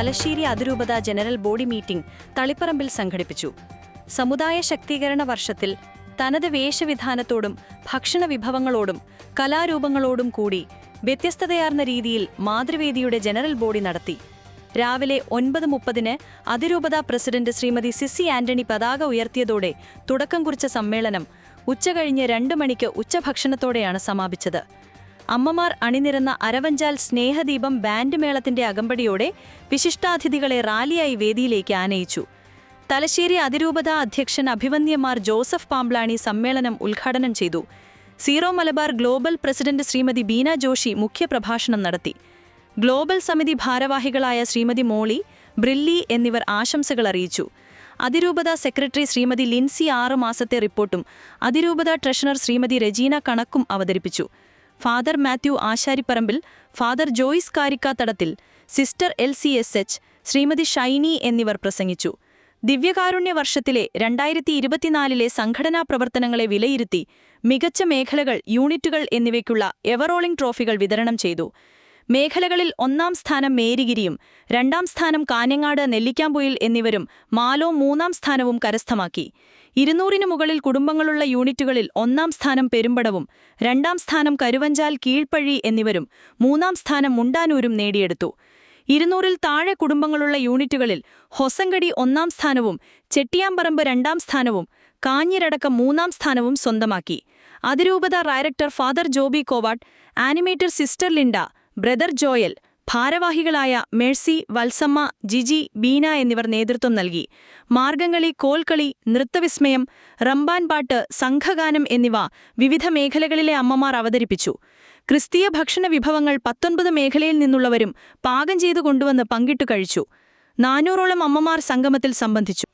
തലശ്ശേരി അതിരൂപത general body meeting തളിപ്പറമ്പിൽ സംഘടിപ്പിച്ചു. സമുദായ ശക്തീകരണ വർഷത്തിൽ തനത് വേഷവിധാനത്തോടും ഭക്ഷണ വിഭവങ്ങളോടും കലാരൂപങ്ങളോടും കൂടി വ്യത്യസ്തതയാർന്ന രീതിയിൽ മാതൃവേദിയുടെ ജനറൽ ബോഡി നടത്തി. രാവിലെ ഒൻപത് മുപ്പതിന് അതിരൂപത പ്രസിഡന്റ് ശ്രീമതി സിസി ആന്റണി പതാക ഉയർത്തിയതോടെ തുടക്കം കുറിച്ച സമ്മേളനം ഉച്ചകഴിഞ്ഞ് രണ്ട് മണിക്ക് ഉച്ചഭക്ഷണത്തോടെയാണ് സമാപിച്ചത്. അമ്മമാർ അണിനിരന്ന അരവഞ്ചാൽ സ്നേഹദീപം ബാൻഡ് മേളത്തിന്റെ അകമ്പടിയോടെ വിശിഷ്ടാതിഥികളെ റാലിയായി വേദിയിലേക്ക് ആനയിച്ചു. തലശ്ശേരി അതിരൂപത അധ്യക്ഷൻ അഭിവന്യമാർ ജോസഫ് പാംബ്ലാണി സമ്മേളനം ഉദ്ഘാടനം ചെയ്തു. Syro Malabar global president Shrimati Beena Joshi മുഖ്യപ്രഭാഷണം നടത്തി. ഗ്ലോബൽ സമിതി ഭാരവാഹികളായ ശ്രീമതി മോളി ബ്രില്ലി എന്നിവർ ആശംസകൾ അറിയിച്ചു. അതിരൂപത സെക്രട്ടറി ശ്രീമതി ലിൻസി ആറ് മാസത്തെ റിപ്പോർട്ടും അതിരൂപത ട്രഷറർ ശ്രീമതി രജീന കണക്കും അവതരിപ്പിച്ചു. Father Mathew Asharipparambil father Joyce Karikkathadathil sister L C S H Shrimati Shiny എന്നിവർ പ്രസംഗിച്ചു. ദിവ്യകാരുണ്യ വർഷത്തിലെ രണ്ടായിരത്തി ഇരുപത്തിനാലിലെ സംഘടനാ പ്രവർത്തനങ്ങളെ വിലയിരുത്തി മികച്ച മേഖലകൾ യൂണിറ്റുകൾ എന്നിവയ്ക്കുള്ള എവറോളിംഗ് ട്രോഫികൾ വിതരണം ചെയ്തു. മേഖലകളിൽ ഒന്നാം സ്ഥാനം മേരിഗിരിയും രണ്ടാം സ്ഥാനം കാഞ്ഞങ്ങാട് നെല്ലിക്കാമ്പൊയിൽ എന്നിവരും മാലോ മൂന്നാം സ്ഥാനവും കരസ്ഥമാക്കി. ഇരുന്നൂറിനു മുകളിൽ കുടുംബങ്ങളുള്ള യൂണിറ്റുകളിൽ ഒന്നാം സ്ഥാനം പെരുമ്പടവും രണ്ടാം സ്ഥാനം കരുവഞ്ചാൽ കീഴ്പ്പഴി എന്നിവരും മൂന്നാം സ്ഥാനം മുണ്ടാനൂരും നേടിയെടുത്തു. ഇരുന്നൂറിൽ താഴെ കുടുംബങ്ങളുള്ള യൂണിറ്റുകളിൽ ഹൊസങ്കടി ഒന്നാം സ്ഥാനവും ചെട്ടിയാമ്പറമ്പ് രണ്ടാം സ്ഥാനവും കാഞ്ഞിരടക്കം മൂന്നാം സ്ഥാനവും സ്വന്തമാക്കി. അതിരൂപത director father Joby Kovatt animator sister Linda brother Joel ഭാരവാഹികളായ മേഴ്സി വത്സമ്മ ജിജി ബീന എന്നിവർ നേതൃത്വം നൽകി. മാർഗംകളി കോൽക്കളി നൃത്തവിസ്മയം റംബാൻപാട്ട് സംഘഗാനം എന്നിവ വിവിധ മേഖലകളിലെ അമ്മമാർ അവതരിപ്പിച്ചു. ക്രിസ്തീയ ഭക്ഷണ വിഭവങ്ങൾ പത്തൊൻപത് മേഖലയിൽ നിന്നുള്ളവരും പാകം ചെയ്തു കൊണ്ടുവന്ന് പങ്കിട്ടു കഴിച്ചു. നാനൂറോളം അമ്മമാർ സംഗമത്തിൽ സംബന്ധിച്ചു.